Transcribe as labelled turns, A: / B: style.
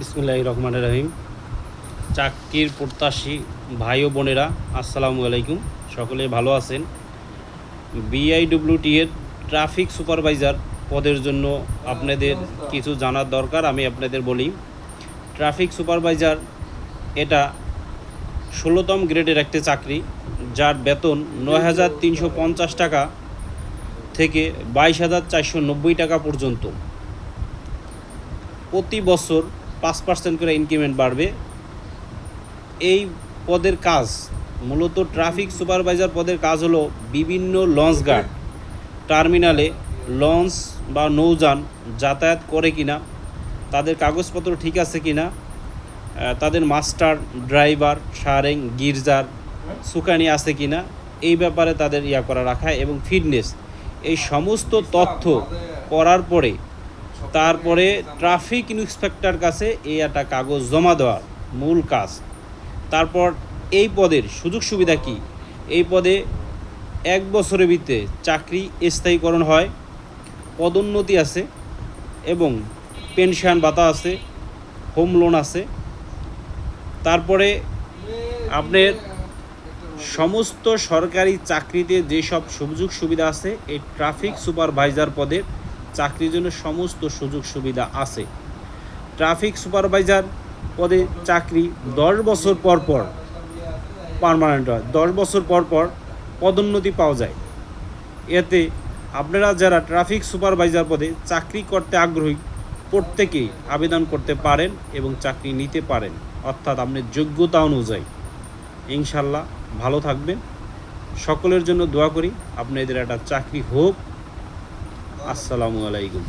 A: বিসমুল্লাহ রহমান রহিম। চাকরির প্রত্যাশী ভাই ও বোনেরা, আসসালামু আলাইকুম। সকলে ভালো আছেন? বিআইডব্লিউটি এর ট্রাফিক সুপারভাইজার পদের জন্য আপনাদের কিছু জানার দরকার, আমি আপনাদের বলি। ট্রাফিক সুপারভাইজার এটা ষোলোতম গ্রেডের একটি চাকরি, যার বেতন নয় হাজার তিনশো পঞ্চাশ টাকা থেকে বাইশ হাজার চারশো নব্বই টাকা পর্যন্ত। প্রতি বছর পাঁচ পার্সেন্ট করে ইনক্রিমেন্ট বাড়বে। এই পদের কাজ মূলত ট্রাফিক সুপারভাইজার পদের কাজ হলো বিভিন্ন লঞ্চ গার্ড টার্মিনালে লঞ্চ বা নৌযান যাতায়াত করে কিনা তাদের কাগজপত্র ঠিক আছে কিনা আহ, তাদের মাস্টার ড্রাইভার সারেং গির্জার সুকানি আছে কিনা এই ব্যাপারে তাদের ইয়া করা রাখা এবং ফিটনেস এই সমস্ত তথ্য করার পরে তারপরে ট্রাফিক ইন্সপেক্টর কাছে এই একটা কাগজ জমা দেওয়ার মূল কাজ। তারপর এই পদের সুযোগ সুবিধা কি? এই পদে এক বছরের ভিতরে চাকরি স্থায়ীকরণ হয়, পদোন্নতি আছে এবং পেনশন ভাতা আছে হোম লোন আছে। তারপরে আপনার সমস্ত সরকারি চাকরিতে যেসব সুযোগ সুবিধা আছে, এই ট্রাফিক সুপারভাইজার পদের চাকরির জন্য সমস্ত সুযোগ সুবিধা আছে। ট্রাফিক সুপারভাইজার পদে চাকরি দশ বছর পর পর পারমানেন্ট হয়। দশ বছর পর পর পদোন্নতি পাওয়া যায়। এতে আপনারা যারা ট্রাফিক সুপারভাইজার পদে চাকরি করতে আগ্রহী প্রত্যেকেই আবেদন করতে পারেন এবং চাকরি নিতে পারেন। অর্থাৎ আপনার যোগ্যতা অনুযায়ী। ইনশাল্লাহ ভালো থাকবেন। সকলের জন্য দোয়া করি, আপনাদের একটা চাকরি হোক। আসসালামু আলাইকুম।